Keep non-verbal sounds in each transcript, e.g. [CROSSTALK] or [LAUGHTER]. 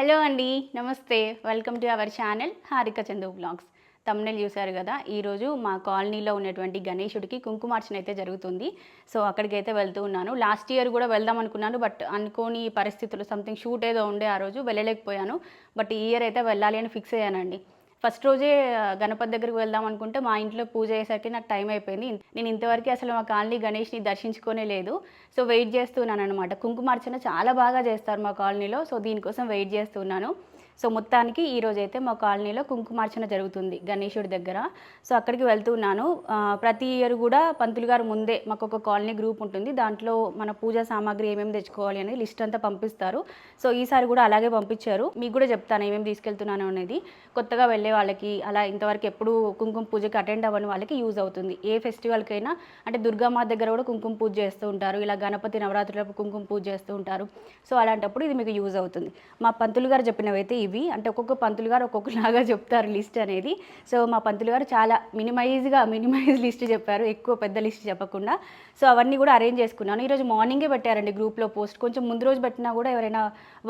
Hello అండి నమస్తే. Welcome to our channel Harika Chandu blogs. Thumbnail చూశారు కదా ఈరోజు మా కాలనీలో ఉన్నటువంటి గణేషుడికి కుంకుమార్చన అయితే జరుగుతుంది. సో అక్కడికైతే వెళ్తూ ఉన్నాను. లాస్ట్ ఇయర్ కూడా వెళ్దాం అనుకున్నాను బట్ అనుకోని పరిస్థితులు సంథింగ్ షూట్ ఏదో ఉండే ఆ రోజు వెళ్ళలేకపోయాను. బట్ ఈ ఇయర్ అయితే వెళ్ళాలి అని ఫిక్స్ అయ్యానండి. ఫస్ట్ రోజే గణపతి దగ్గరికి వెళ్దాం అనుకుంటే మా ఇంట్లో పూజ అయ్యేసరికి నాకు టైం అయిపోయింది. నేను ఇంతవరకు అసలు మా కాలనీ గణేష్ని దర్శించుకోనే లేదు. సో వెయిట్ చేస్తున్నాను అనమాట కుంకుమార్చన చాలా బాగా చేస్తారు మా కాలనీలో. సో దీనికోసం వెయిట్ చేస్తున్నాను. సో మొత్తానికి ఈ అయితే మా కాలనీలో కుంకుమార్చన జరుగుతుంది గణేశుడి దగ్గర. సో అక్కడికి వెళ్తున్నాను ప్రతి ఇయర్ కూడా పంతులు గారు ముందే మాకు ఒక కాలనీ గ్రూప్ ఉంటుంది. దాంట్లో మన పూజా సామాగ్రి ఏమేమి తెచ్చుకోవాలి అనేది లిస్ట్ అంతా పంపిస్తారు. సో ఈసారి కూడా అలాగే పంపించారు. మీకు కూడా చెప్తాను ఏమేమి తీసుకెళ్తున్నాను అనేది. కొత్తగా వెళ్ళే వాళ్ళకి అలా ఇంతవరకు ఎప్పుడు కుంకుమ పూజకి అటెండ్ అవ్వని వాళ్ళకి యూజ్ అవుతుంది. ఏ ఫెస్టివల్కైనా అంటే దుర్గామాత దగ్గర కూడా కుంకుమ పూజ చేస్తూ ఉంటారు. ఇలా గణపతి నవరాత్రులప్పుడు కుంకుమ పూజ చేస్తూ ఉంటారు. సో అలాంటప్పుడు ఇది మీకు యూజ్ అవుతుంది. మా పంతులు గారు చెప్పినవైతే ఇవి. అంటే ఒక్కొక్క పంతులు గారు ఒక్కొక్కలాగా చెప్తారు లిస్ట్ అనేది. సో మా పంతులు గారు చాలా మినిమైజ్గా మినిమైజ్ లిస్ట్ చెప్పారు. ఎక్కువ పెద్ద లిస్ట్ చెప్పకుండా. సో అవన్నీ కూడా అరేంజ్ చేసుకున్నాను. ఈరోజు మార్నింగే పెట్టారండి గ్రూప్లో పోస్ట్. కొంచెం ముందు రోజు పెట్టినా కూడా ఎవరైనా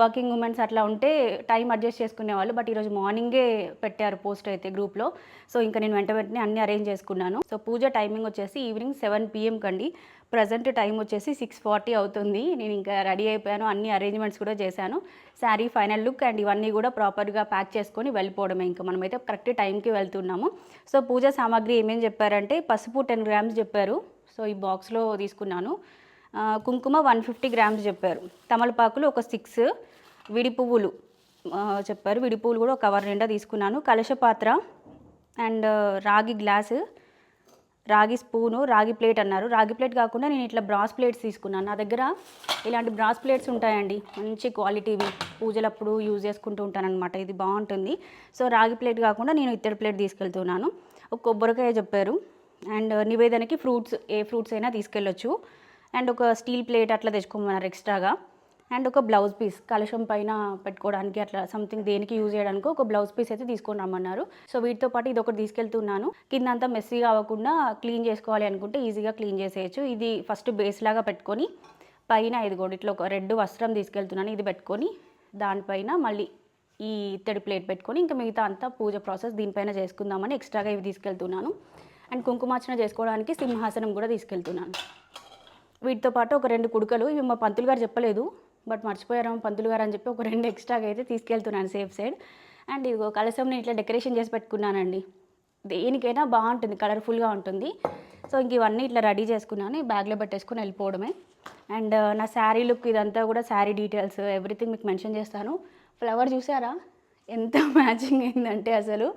వర్కింగ్ ఉమెన్స్ అట్లా ఉంటే టైం అడ్జస్ట్ చేసుకునే వాళ్ళు. బట్ ఈరోజు మార్నింగే పెట్టారు పోస్ట్ అయితే గ్రూప్లో. సో ఇంకా నేను వెంట వెంటనే అన్ని అరేంజ్ చేసుకున్నాను. సో పూజ టైమింగ్ వచ్చేసి ఈవినింగ్ సెవెన్ పిఎం కండి ప్రజెంట్ టైం వచ్చేసి సిక్స్ ఫార్టీ అవుతుంది. నేను ఇంకా రెడీ అయిపోయాను. అన్ని అరేంజ్మెంట్స్ కూడా చేశాను. శారీ ఫైనల్ లుక్ అండ్ ఇవన్నీ కూడా ప్రాపర్గా ప్యాక్ చేసుకొని వెళ్ళిపోవడమే. ఇంకా మనమైతే కరెక్ట్ టైంకి వెళ్తున్నాము. సో పూజ సామాగ్రి ఏమేమి చెప్పారంటే పసుపు టెన్ గ్రామ్స్ చెప్పారు. సో ఈ బాక్స్లో తీసుకున్నాను. కుంకుమ వన్ ఫిఫ్టీ గ్రామ్స్ చెప్పారు. తమలపాకులు ఒక సిక్స్. విడి పువ్వులు చెప్పారు. విడి పువ్వులు కూడా ఒక కవర్ నిండా తీసుకున్నాను. కలశ పాత్ర అండ్ రాగి గ్లాసు రాగి స్పూను రాగి ప్లేట్ అన్నారు. రాగి ప్లేట్ కాకుండా నేను ఇట్లా బ్రాస్ ప్లేట్స్ తీసుకున్నాను. నా దగ్గర ఇలాంటి బ్రాస్ ప్లేట్స్ ఉంటాయండి. మంచి క్వాలిటీవి. పూజలప్పుడు యూజ్ చేసుకుంటూ ఉంటానన్నమాట. ఇది బాగుంటుంది. సో రాగి ప్లేట్ కాకుండా నేను ఇత్తడి ప్లేట్ తీసుకెళ్తున్నాను. ఒక కొబ్బరికాయ చెప్పారు. అండ్ నివేదనకి ఫ్రూట్స్ ఏ ఫ్రూట్స్ అయినా తీసుకెళ్ళొచ్చు. అండ్ ఒక స్టీల్ ప్లేట్ అట్లా తెచ్చుకోమన్నారు ఎక్స్ట్రాగా. అండ్ ఒక బ్లౌజ్ పీస్ కలశం పైన పెట్టుకోవడానికి అట్లా సంథింగ్ దేనికి యూజ్ చేయడానికి ఒక బ్లౌజ్ పీస్ అయితే తీసుకొని రమ్మన్నారు. సో వీటితో పాటు ఇది ఒకటి తీసుకెళ్తున్నాను. కింద అంతా మెస్సీగా అవ్వకుండా క్లీన్ చేసుకోవాలి అనుకుంటే ఈజీగా క్లీన్ చేసేయచ్చు. ఇది ఫస్ట్ బేస్ లాగా పెట్టుకొని పైన ఇదిగోండి ఇట్లా ఒక రెడ్ వస్త్రం తీసుకెళ్తున్నాను. ఇది పెట్టుకొని దానిపైన మళ్ళీ ఈ ఇత్తడి ప్లేట్ పెట్టుకొని ఇంకా మిగతా అంతా పూజ ప్రాసెస్ దీనిపైన చేసుకుందామని ఎక్స్ట్రాగా ఇవి తీసుకెళ్తున్నాను. అండ్ కుంకుమార్చన చేసుకోవడానికి సింహాసనం కూడా తీసుకెళ్తున్నాను. వీటితో పాటు ఒక రెండు కుడుకలు ఇవి మా పంతులు గారు చెప్పలేదు. బట్ మర్చిపోయారు పంతులు గారు అని చెప్పి ఒక రెండు ఎక్స్ట్రాగా అయితే తీసుకెళ్తున్నాను సేఫ్ సైడ్. అండ్ ఇదిగో కలసంని ఇట్లా డెకరేషన్ చేసి పెట్టుకున్నానండి. దేనికైనా బాగుంటుంది కలర్ఫుల్గా ఉంటుంది. సో ఇంక ఇవన్నీ ఇట్లా రెడీ చేసుకున్నాను ఈ బ్యాగ్లో పెట్టేసుకుని వెళ్ళిపోవడమే. అండ్ నా శారీ లుక్ ఇదంతా కూడా శారీ డీటెయిల్స్ ఎవ్రీథింగ్ మీకు మెన్షన్ చేస్తాను. ఫ్లవర్ చూసారా? ఎంత [LAUGHS] మ్యాచింగ్ అయిందంటే అసలు.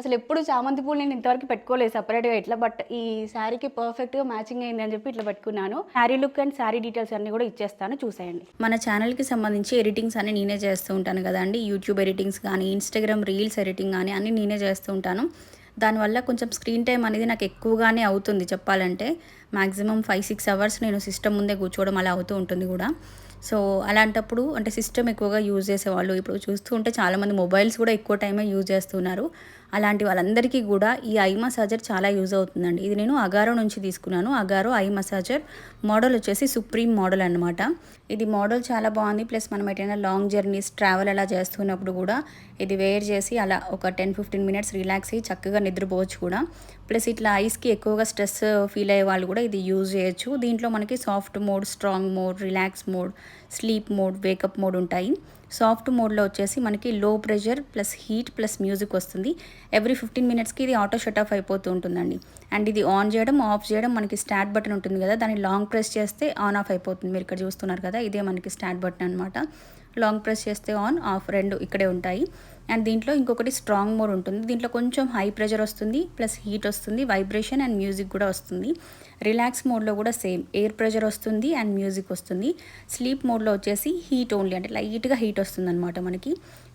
అసలు ఎప్పుడు చామంతి పూలు నేను ఇంతవరకు పెట్టుకోలేదు సపరేట్గా ఇట్లా బట్ ఈ శారీకి పర్ఫెక్ట్గా మ్యాచింగ్ అయింది అని చెప్పి ఇట్లా పెట్టుకున్నాను. Sari look and sari details అన్ని కూడా ఇచ్చేస్తాను చూసేయండి. మన ఛానల్కి సంబంధించి ఎడిటింగ్స్ అన్ని నేనే చేస్తూ ఉంటాను కదండి. యూట్యూబ్ ఎడిటింగ్స్ కానీ ఇన్స్టాగ్రామ్ రీల్స్ ఎడిటింగ్ కానీ అన్ని నేనే చేస్తూ ఉంటాను. దానివల్ల కొంచెం స్క్రీన్ టైం అనేది నాకు ఎక్కువగానే అవుతుంది చెప్పాలంటే. మ్యాక్సిమం ఫైవ్ సిక్స్ అవర్స్ నేను సిస్టమ్ ముందే కూర్చోవడం అలా అవుతూ ఉంటుంది కూడా. సో అలాంటప్పుడు అంటే సిస్టమ్ ఎక్కువగా యూజ్ చేసేవాళ్ళు. ఇప్పుడు చూస్తూ ఉంటే చాలామంది మొబైల్స్ కూడా ఎక్కువ టైమే యూజ్ చేస్తున్నారు. అలాంటి వాళ్ళందరికీ కూడా ఈ ఐ మసాజర్ చాలా యూజ్ అవుతుందండి. ఇది నేను అగారో నుంచి తీసుకున్నాను. అగారో ఐ మసాజర్ మోడల్ వచ్చేసి సుప్రీం మోడల్ అనమాట ఇది మోడల్ చాలా బాగుంది. ప్లస్ మనం ఎటైనా లాంగ్ జర్నీస్ ట్రావెల్ అలా చేస్తున్నప్పుడు కూడా ఇది వేర్ చేసి అలా ఒక టెన్ ఫిఫ్టీన్ మినిట్స్ రిలాక్స్ అయ్యి చక్కగా నిద్రపోవచ్చు కూడా. ప్లస్ ఇట్లా ఐస్కి ఎక్కువగా స్ట్రెస్ ఫీల్ అయ్యే వాళ్ళు కూడా ఇది యూజ్ చేయొచ్చు. దీంట్లో మనకి soft mode strong mode relax mode sleep mode wake up mode ఉంటాయి. సాఫ్ట్ మోడ్లో వచ్చేసి మనకి low pressure plus heat plus music వస్తుంది. ఎవ్రీ ఫిఫ్టీన్ మినిట్స్కి ఇది ఆటో షట్ ఆఫ్ అయిపోతూ ఉంటుందండి. అండ్ ఇది ఆన్ చేయడం ఆఫ్ చేయడం మనకి స్టార్ట్ బటన్ ఉంటుంది కదా దాన్ని లాంగ్ ప్రెస్ చేస్తే ఆన్ ఆఫ్ అయిపోతుంది. మీరు ఇక్కడ చూస్తున్నారు కదా ఇదే మనకి స్టార్ట్ బటన్ అనమాట లాంగ్ ప్రెస్ చేస్తే ఆన్ ఆఫ్ రెండు ఇక్కడే ఉంటాయి. అండ్ దీంట్లో ఇంకొకటి స్ట్రాంగ్ మోడ్ ఉంటుంది. దీంట్లో కొంచెం హై ప్రెషర్ వస్తుంది ప్లస్ హీట్ వస్తుంది వైబ్రేషన్ అండ్ మ్యూజిక్ కూడా వస్తుంది. రిలాక్స్ మోడ్లో కూడా సేమ్. ఎయిర్ ప్రెషర్ వస్తుంది అండ్ మ్యూజిక్ వస్తుంది. స్లీప్ మోడ్లో వచ్చేసి హీట్ ఓన్లీ అంటే లైట్గా హీట్ వస్తుంది అనమాట మనకి.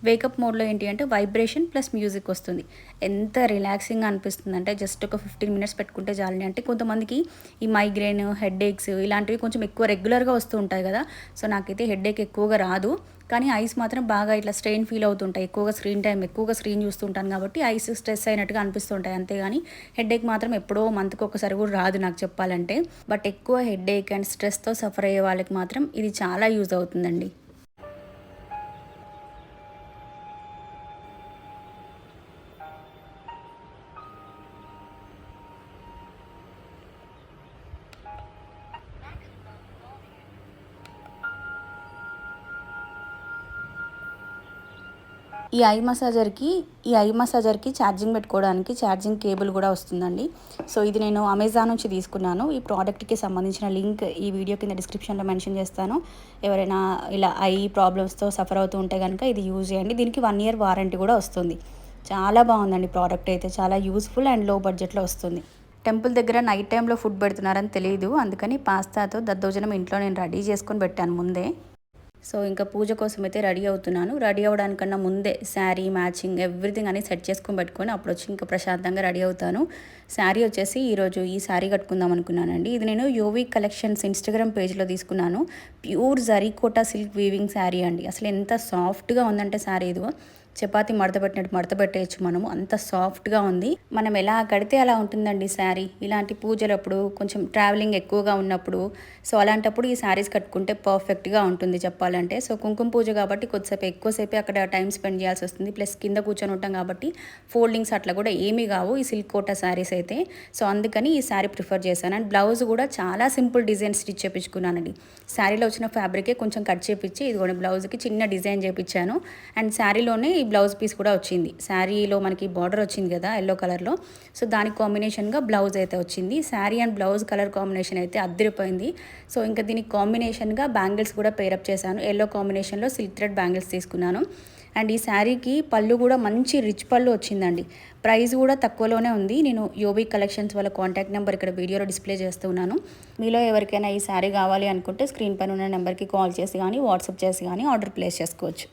వేకప్ మోడ్లో ఏంటి అంటే వైబ్రేషన్ ప్లస్ మ్యూజిక్ వస్తుంది. ఎంత రిలాక్సింగ్గా అనిపిస్తుంది అంటే జస్ట్ ఒక ఫిఫ్టీన్ మినిట్స్ పెట్టుకుంటే చాలని అంటే కొంతమందికి ఈ మైగ్రేన్ హెడ్ ఏక్స్ ఇలాంటివి కొంచెం ఎక్కువ రెగ్యులర్గా వస్తూ ఉంటాయి కదా. సో నాకైతే హెడ్ ఏక్ ఎక్కువగా రాదు. కానీ ఐస్ మాత్రం బాగా ఇట్లా స్ట్రెయిన్ ఫీల్ అవుతుంటాయి. ఎక్కువగా స్క్రీన్ టైం ఎక్కువగా స్క్రీన్ చూస్తుంటాను కాబట్టి ఐస్ స్ట్రెస్ అయినట్టుగా అనిపిస్తుంటాయి. అంతేగాని హెడ్ఏక్ మాత్రం ఎప్పుడో మంత్కి ఒకసారి కూడా రాదు నాకు చెప్పాలంటే. బట్ ఎక్కువ హెడ్ఏక్ అండ్ స్ట్రెస్తో సఫర్ అయ్యే వాళ్ళకి మాత్రం ఇది చాలా యూజ్ అవుతుందండి. ఈ ఐ మసాజర్కి ఈ ఐ మసాజర్కి ఛార్జింగ్ పెట్టుకోవడానికి ఛార్జింగ్ కేబుల్ కూడా వస్తుందండి. సో ఇది నేను అమెజాన్ నుంచి తీసుకున్నాను. ఈ ప్రోడక్ట్కి సంబంధించిన లింక్ ఈ వీడియో కింద డిస్క్రిప్షన్లో మెన్షన్ చేస్తాను. ఎవరైనా ఇలా ఐ ప్రాబ్లమ్స్తో సఫర్ అవుతూ ఉంటే కనుక ఇది యూజ్ చేయండి. దీనికి వన్ ఇయర్ వారంటీ కూడా వస్తుంది. చాలా బాగుందండి ప్రోడక్ట్ అయితే. చాలా యూస్ఫుల్ అండ్లో బడ్జెట్లో వస్తుంది. టెంపుల్ దగ్గర నైట్ టైంలో ఫుడ్ పెడుతున్నారని తెలియదు అందుకని పాస్తాతో దద్దోజనం ఇంట్లో నేను రెడీ చేసుకొని పెట్టాను ముందే. సో ఇంకా పూజ కోసం అయితే రెడీ అవుతున్నాను. రెడీ అవ్వడానికన్నా ముందే శారీ మ్యాచింగ్ ఎవ్రీథింగ్ అని సెట్ చేసుకొని పెట్టుకొని అప్పుడు వచ్చి ఇంకా ప్రశాంతంగా రెడీ అవుతాను. శారీ వచ్చేసి ఈరోజు ఈ శారీ కట్టుకుందాం అనుకున్నానండి. ఇది నేను యోవి కలెక్షన్స్ ఇన్స్టాగ్రామ్ పేజ్లో తీసుకున్నాను. ప్యూర్ జరీకోటా సిల్క్ వీవింగ్ శారీ అండి. అసలు ఎంత సాఫ్ట్గా ఉందంటే శారీ ఇదిగో. చపాతి మడతపెట్టినట్టు పెట్టినట్టు మనము. అంత సాఫ్ట్గా ఉంది. మనం ఎలా కడితే అలా ఉంటుందండి శారీ. ఇలాంటి పూజలప్పుడు కొంచెం ట్రావెలింగ్ ఎక్కువగా ఉన్నప్పుడు సో అలాంటప్పుడు ఈ శారీస్ కట్టుకుంటే పర్ఫెక్ట్గా ఉంటుంది చెప్పాలంటే. సో కుంకుమ పూజ కాబట్టి కొద్దిసేపు ఎక్కువసేపు అక్కడ టైం స్పెండ్ చేయాల్సి వస్తుంది. ప్లస్ కింద కూర్చొని ఉంటాం కాబట్టి ఫోల్డింగ్స్ అట్లా కూడా ఏమీ కావు. ఈ సిల్క్ కోట శారీస్ అయితే. సో అందుకని ఈ శారీ ప్రిఫర్ చేశాను. అండ్ బ్లౌజ్ కూడా చాలా సింపుల్ డిజైన్ స్టిచ్ చేయించుకున్నానండి శారీలో వచ్చిన ఫ్యాబ్రికే కొంచెం కట్ చేపించి ఇదిగోండి బ్లౌజ్కి చిన్న డిజైన్ చేయించాను అండ్ శారీలోనే ఈ బ్లౌజ్ పీస్ కూడా వచ్చింది. శారీలో మనకి బార్డర్ వచ్చింది కదా ఎల్లో కలర్లో సో దానికి కాంబినేషన్గా బ్లౌజ్ అయితే వచ్చింది. Sari and blouse colour combination అయితే అద్దరిపోయింది. సో ఇంకా దీనికి కాంబినేషన్గా బ్యాంగిల్స్ కూడా పేరప్ చేశాను. ఎల్లో కాంబినేషన్లో సిల్క్ థ్రెడ్ బ్యాంగిల్స్ తీసుకున్నాను. అండ్ ఈ శారీకి పళ్ళు కూడా మంచి రిచ్ పళ్ళు వచ్చిందండి. ప్రైస్ కూడా తక్కువలోనే ఉంది. నేను యోబీ కలెక్షన్స్ వాళ్ళ కాంటాక్ట్ నెంబర్ ఇక్కడ వీడియోలో డిస్ప్లే చేస్తున్నాను మీలో ఎవరికైనా ఈ శారీ కావాలి అనుకుంటే స్క్రీన్ పైన ఉన్న నెంబర్కి కాల్ చేసి కానీ వాట్సాప్ చేసి కానీ ఆర్డర్ ప్లేస్ చేసుకోవచ్చు.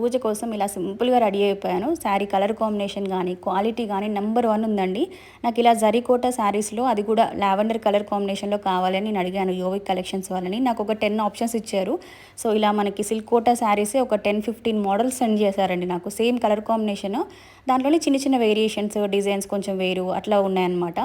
పూజ కోసం ఇలా సింపుల్గా రెడీ అయిపోయాను. శారీ కలర్ కాంబినేషన్ కానీ క్వాలిటీ కానీ నెంబర్ వన్ ఉందండి. నాకు ఇలా జరీకోట శారీస్లో అది కూడా లావెండర్ కలర్ కాంబినేషన్లో కావాలని నేను అడిగాను యోవిక్ కలెక్షన్స్ వాళ్ళని. నాకు ఒక టెన్ ఆప్షన్స్ ఇచ్చారు. సో ఇలా మనకి సిల్క్ కోట శారీస్ ఒక టెన్ ఫిఫ్టీన్ మోడల్స్ సెండ్ చేశారండి నాకు. Same colour combination. దాంట్లోనే చిన్న చిన్న వేరియేషన్స్ డిజైన్స్ కొంచెం వేరు అట్లా ఉన్నాయన్నమాట.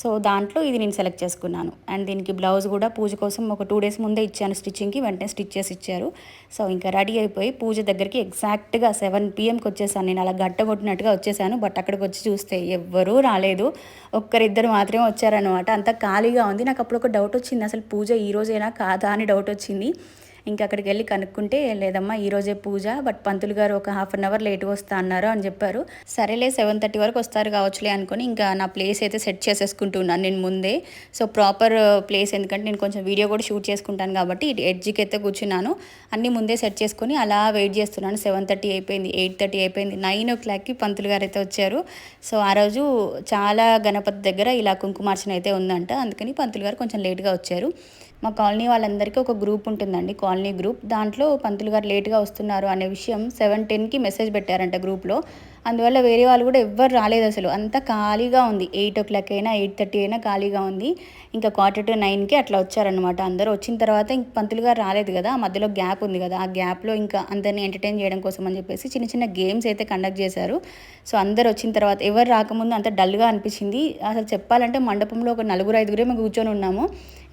సో దాంట్లో ఇది నేను సెలెక్ట్ చేసుకున్నాను. అండ్ దీనికి బ్లౌజ్ కూడా పూజ కోసం ఒక టూ డేస్ ముందే ఇచ్చాను స్టిచ్చింగ్కి వెంటనే స్టిచ్ చేసి ఇచ్చారు. సో ఇంకా రెడీ అయిపోయి పూజ దగ్గరికి ఎగ్జాక్ట్గా సెవెన్ పిఎంకి వచ్చేసాను. నేను అలా గట్టగొట్టినట్టుగా వచ్చేసాను. బట్ అక్కడికి వచ్చి చూస్తే ఎవ్వరూ రాలేదు. ఒక్కరిద్దరు మాత్రమే వచ్చారనమాట అంత ఖాళీగా ఉంది. నాకు అప్పుడు ఒక డౌట్ వచ్చింది. అసలు పూజ ఈ రోజేనా కాదా అని డౌట్ వచ్చింది. ఇంకా అక్కడికి వెళ్ళి కనుక్కుంటే లేదమ్మా ఈరోజే పూజ బట్ పంతులు గారు ఒక హాఫ్ అన్ అవర్ లేట్గా వస్తా అన్నారు అని చెప్పారు. సరేలే సెవెన్ థర్టీ వరకు వస్తారు కావచ్చులే అనుకొని ఇంకా నా ప్లేస్ అయితే సెట్ చేసేసుకుంటున్నాను నేను ముందే. సో ప్రాపర్ ప్లేస్ ఎందుకంటే నేను కొంచెం వీడియో కూడా షూట్ చేసుకుంటాను కాబట్టి ఇటు ఎడ్జ్కి అయితే కూర్చున్నాను. అన్నీ ముందే సెట్ చేసుకుని అలా వెయిట్ చేస్తున్నాను. సెవెన్ థర్టీ అయిపోయింది ఎయిట్ థర్టీ అయిపోయింది నైన్ ఓ క్లాక్కి పంతులు గారు అయితే వచ్చారు. సో ఆ రోజు చాలా గణపతి దగ్గర ఇలా కుంకుమార్చన అయితే ఉందంట. అందుకని పంతులు గారు కొంచెం లేట్గా వచ్చారు. మా కాలనీ వాళ్ళందరికీ ఒక గ్రూప్ ఉంటుందండి కాలనీ గ్రూప్. దాంట్లో పంతులు గారు లేట్గా వస్తున్నారు అనే విషయం సెవెన్ టెన్కి మెసేజ్ పెట్టారంట గ్రూప్లో. అందువల్ల వేరే వాళ్ళు కూడా ఎవ్వరు రాలేదు అసలు. అంతా ఖాళీగా ఉంది. ఎయిట్ ఓ క్లాక్ అయినా ఎయిట్ థర్టీ అయినా ఖాళీగా ఉంది. ఇంకా క్వార్టర్ టు నైన్కి అట్లా వచ్చారనమాట అందరూ. వచ్చిన తర్వాత ఇంక పంతులు గారు రాలేదు కదా ఆ మధ్యలో గ్యాప్ ఉంది కదా ఆ గ్యాప్లో ఇంకా అందరినీ ఎంటర్టైన్ చేయడం కోసం అని చెప్పేసి చిన్న చిన్న గేమ్స్ అయితే కండక్ట్ చేశారు. సో అందరు వచ్చిన తర్వాత ఎవరు రాకముందు అంత డల్గా అనిపించింది. అసలు చెప్పాలంటే మండపంలో ఒక నలుగురు ఐదుగురే మేము కూర్చొని ఉన్నాము.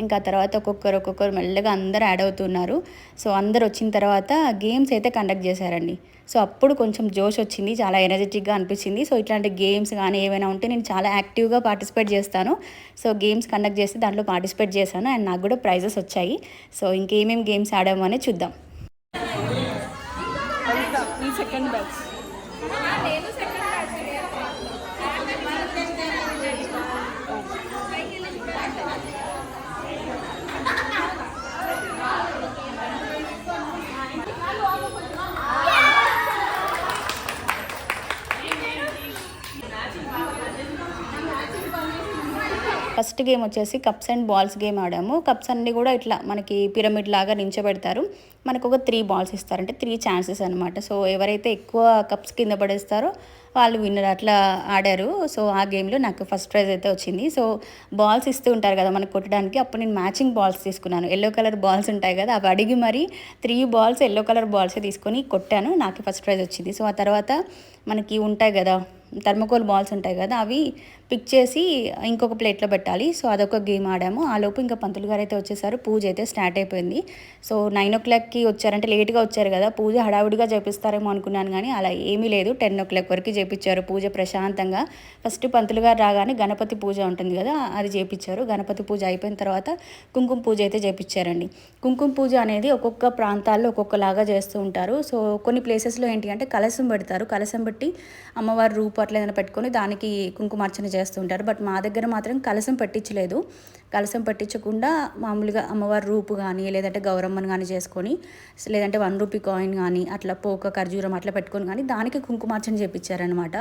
ఇంకా తర్వాత ఒక్కొక్కరు ఒక్కొక్కరు మెల్లగా అందరు యాడ్ అవుతున్నారు. సో అందరు వచ్చిన తర్వాత గేమ్స్ అయితే కండక్ట్ చేశారండి. సో అప్పుడు కొంచెం జోష్ వచ్చింది చాలా ఎనర్జెటిక్గా అనిపించింది. సో ఇట్లాంటి గేమ్స్ కానీ ఏమైనా ఉంటే నేను చాలా యాక్టివ్గా పార్టిసిపేట్ చేస్తాను. సో గేమ్స్ కండక్ట్ చేస్తే దాంట్లో పార్టిసిపేట్ చేశాను అండ్ నాకు కూడా ప్రైజెస్ వచ్చాయి. సో ఇంకేమేమి గేమ్స్ ఆడాము అనేది చూద్దాం. ఫస్ట్ గేమ్ వచ్చేసి కప్స్ అండ్ బాల్స్ గేమ్ ఆడాము. కప్స్ అన్నీ కూడా ఇట్లా మనకి పిరమిడ్ లాగా నించోబెడతారు. మనకు ఒక త్రీ బాల్స్ ఇస్తారంటే త్రీ ఛాన్సెస్ అనమాట సో ఎవరైతే ఎక్కువ కప్స్ కింద పడేస్తారో వాళ్ళు విన్నర్ అట్లా ఆడారు. సో ఆ గేమ్లో నాకు ఫస్ట్ ప్రైజ్ అయితే వచ్చింది. సో బాల్స్ ఇస్తూ ఉంటారు కదా మనకు కొట్టడానికి. అప్పుడు నేను మ్యాచింగ్ బాల్స్ తీసుకున్నాను. ఎల్లో కలర్ బాల్స్ ఉంటాయి కదా అవి అడిగి మరి three balls yellow colour balls తీసుకొని కొట్టాను. నాకు ఫస్ట్ ప్రైజ్ వచ్చింది. సో ఆ తర్వాత మనకి ఉంటాయి కదా థర్మకోల్ బాల్స్ ఉంటాయి కదా అవి పిక్ చేసి ఇంకొక ప్లేట్లో పెట్టాలి. సో అదొక గేమ్ ఆడాము. ఆ లోపు ఇంకా పంతులు గారు అయితే వచ్చేసారు. పూజ అయితే స్టార్ట్ అయిపోయింది. సో నైన్ ఓ క్లాక్కి వచ్చారంటే లేట్గా వచ్చారు కదా. పూజ హడావుడిగా చేపిస్తారేమో అనుకున్నాను కానీ అలా ఏమీ లేదు. టెన్ ఓ క్లాక్ వరకు చేపించారు పూజ ప్రశాంతంగా. ఫస్ట్ పంతులు గారు రాగానే గణపతి పూజ ఉంటుంది కదా అది చేపించారు గణపతి పూజ అయిపోయిన తర్వాత కుంకుమ పూజ అయితే చేపించారండి కుంకుమ పూజ అనేది ఒక్కొక్క ప్రాంతాల్లో ఒక్కొక్కలాగా చేస్తూ ఉంటారు. సో కొన్ని ప్లేసెస్లో ఏంటి అంటే కలసం పెడతారు. కలసం పెట్టి అమ్మవారి రూపు అట్లా ఏదైనా పెట్టుకొని దానికి కుంకుమార్చన చేస్తుంటారు. బట్ మా దగ్గర మాత్రం కలసం పట్టించలేదు. కలసం పట్టించకుండా మామూలుగా అమ్మవారి రూపు కానీ లేదంటే గౌరమ్మని కానీ చేసుకొని లేదంటే వన్ రూపీ కాయిన్ కానీ అట్లా పోక ఖర్జూరం అట్లా పెట్టుకొని కానీ దానికి కుంకుమార్చన చేపించారనమాట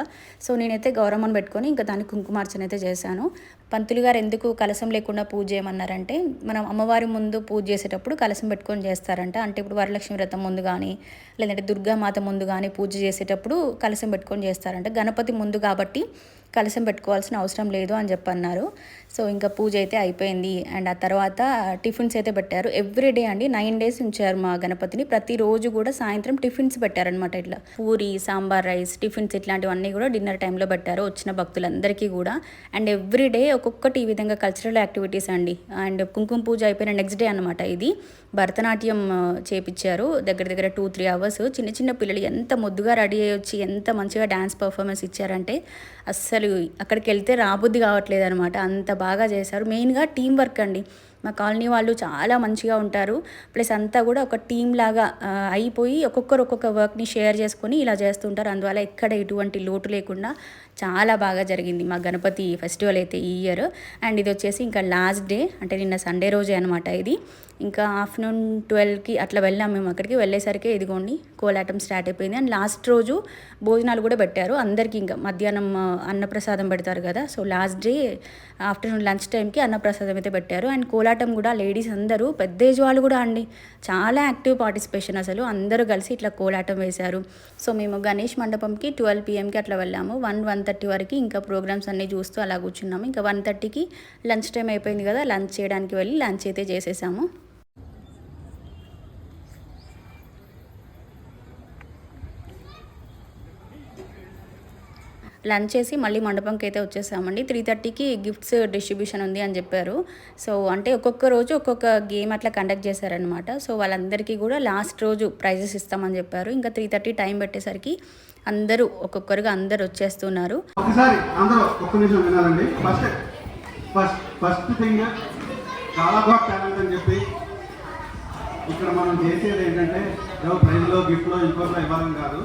సో నేనైతే గౌరమ్మని పెట్టుకొని ఇంకా దానికి కుంకుమార్చన అయితే చేశాను. పంతులు గారు ఎందుకు కలసం లేకుండా పూజ చేయమన్నారంటే మనం అమ్మవారి ముందు పూజ చేసేటప్పుడు కలసం పెట్టుకొని చేస్తారంట. అంటే ఇప్పుడు వరలక్ష్మి వ్రతం ముందు కానీ లేదంటే దుర్గామాత ముందు కానీ పూజ చేసేటప్పుడు కలసం పెట్టుకొని చేస్తారంట. గణపతి ముందు కాబట్టి కలసం పెట్టుకోవాల్సిన అవసరం లేదు అని చెప్పన్నారు. సో ఇంకా పూజ అయితే అయిపోయింది. అండ్ ఆ తర్వాత టిఫిన్స్ అయితే పెట్టారు. ఎవ్రీ డే అండి నైన్ డేస్ ఉంచారు మా గణపతిని. ప్రతిరోజు కూడా సాయంత్రం టిఫిన్స్ పెట్టారనమాట ఇట్లా. పూరి సాంబార్ రైస్ టిఫిన్స్ ఇట్లాంటివన్నీ కూడా డిన్నర్ టైంలో పెట్టారు వచ్చిన భక్తులందరికీ కూడా. అండ్ ఎవ్రీ డే ఒక్కొక్కటి ఈ విధంగా కల్చరల్ యాక్టివిటీస్ అండి. అండ్ కుంకుమ పూజ అయిపోయిన నెక్స్ట్ డే అనమాట ఇది. భరతనాట్యం చేపించారు దగ్గర దగ్గర టూ త్రీ అవర్స్. చిన్న చిన్న పిల్లలు ఎంత ముద్దుగా రెడీ అయ్యి వచ్చి ఎంత మంచిగా డ్యాన్స్ పర్ఫార్మెన్స్ ఇచ్చారంటే అస్సలు అక్కడికి వెళ్తే రాబుద్ది కావట్లేదు అనమాట అంత బాగా చేశారు. మెయిన్గా టీం వర్క్ అండి. మా కాలనీ వాళ్ళు చాలా మంచిగా ఉంటారు. ప్లస్ అంతా కూడా ఒక టీం లాగా అయిపోయి ఒక్కొక్కరు ఒక్కొక్క వర్క్ని షేర్ చేసుకొని ఇలా చేస్తుంటారు. అందువల్ల ఎక్కడ ఎటువంటి లోటు లేకుండా చాలా బాగా జరిగింది మా గణపతి ఫెస్టివల్ అయితే ఈ ఇయర్. అండ్ ఇది వచ్చేసి ఇంకా లాస్ట్ డే అంటే నిన్న సండే రోజే అనమాట ఇది. ఇంకా ఆఫ్టర్నూన్ ట్వెల్వ్కి అట్లా వెళ్ళాం మేము అక్కడికి. వెళ్ళేసరికి ఇదిగోండి కోలాటం స్టార్ట్ అయిపోయింది. అండ్ లాస్ట్ రోజు భోజనాలు కూడా పెట్టారు. అందరికీ ఇంకా మధ్యాహ్నం అన్నప్రసాదం పెడతారు కదా. So last day afternoon lunch టైంకి అన్నప్రసాదం అయితే పెట్టారు. అండ్ కోలాటం కూడా లేడీస్ అందరూ పెద్ద ఏజ్ వాళ్ళు కూడా అండి. చాలా యాక్టివ్ పార్టిసిపేషన్ అసలు. అందరూ కలిసి ఇట్లా కోలాటం వేశారు. సో మేము గణేష్ మండపంకి ట్వెల్వ్ పిఎంకి అట్లా వెళ్ళాము. వన్ వన్ థర్టీ వరకు ఇంకా ప్రోగ్రామ్స్ అన్నీ చూస్తూ అలా కూర్చున్నాము. ఇంకా వన్ థర్టీకి లంచ్ టైం అయిపోయింది కదా లంచ్ చేయడానికి వెళ్ళి లంచ్ అయితే చేసేసాము. లంచ్ చేసి మళ్ళీ మండపంకి అయితే వచ్చేసామండి. త్రీ థర్టీకి గిఫ్ట్స్ డిస్ట్రిబ్యూషన్ ఉంది అని చెప్పారు. సో అంటే ఒక్కొక్క రోజు ఒక్కొక్క గేమ్ అట్లా కండక్ట్ చేశారనమాట సో వాళ్ళందరికీ కూడా లాస్ట్ రోజు ప్రైజెస్ ఇస్తామని చెప్పారు. ఇంకా త్రీ థర్టీ టైం పెట్టేసరికి అందరూ ఒక్కొక్కరుగా అందరు వచ్చేస్తున్నారు. ఒకసారి అందరూ ఒక్క నిమిషం వినాలండి. ఫస్ట్ ఫస్ట్ ఫస్ట్ థింగ్ చాలా బాగా టాలెంట్ అని చెప్పి ఇక్కడ మనం చేసేది ఏంటంటే ఏదో ప్రైజ్లో గిఫ్ట్లో ఇంకోట్లో ఇవ్వాలని కాదు.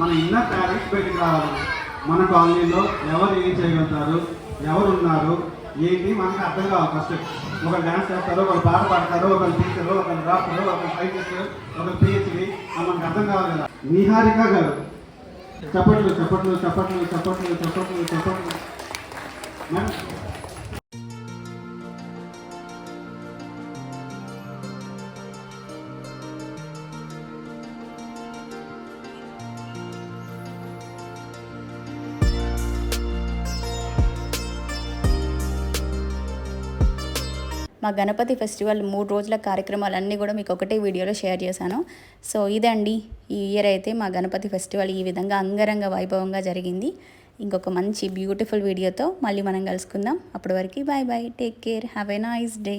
మన ఇన్నర్ టాలెంట్స్ బయటకు రావాలి. మన కాలనీలో ఎవరు ఏం చేయగలుగుతారు? ఎవరు ఉన్నారు ఏంటి? మనకు అర్థం కావాలి ఫస్ట్ ఒకరు డ్యాన్స్ చేస్తారు ఒకరు పాట పాడతారు ఒకరు టీచరు ఒకరు డాక్టర్ ఒకరు సైంటిస్ట్ ఒకరు పిహెచ్డి మనకు అర్థం కావాలి కదా. నిహారిక గారు. చప్పట్లు చప్పట్లు చప్పట్లు చప్పట్లు చప్పట్లు చప్పట్లు. మేడం మా గణపతి ఫెస్టివల్ మూడు రోజుల కార్యక్రమాలన్నీ కూడా మీకు ఒకటే వీడియోలో షేర్ చేశాను. సో ఇదండి ఈ ఇయర్ అయితే మా గణపతి ఫెస్టివల్ ఈ విధంగా అంగరంగ వైభవంగా జరిగింది. ఇంకొక మంచి బ్యూటిఫుల్ వీడియోతో మళ్ళీ మనం కలుసుకుందాం. అప్పటి వరకు bye bye take care have a nice day.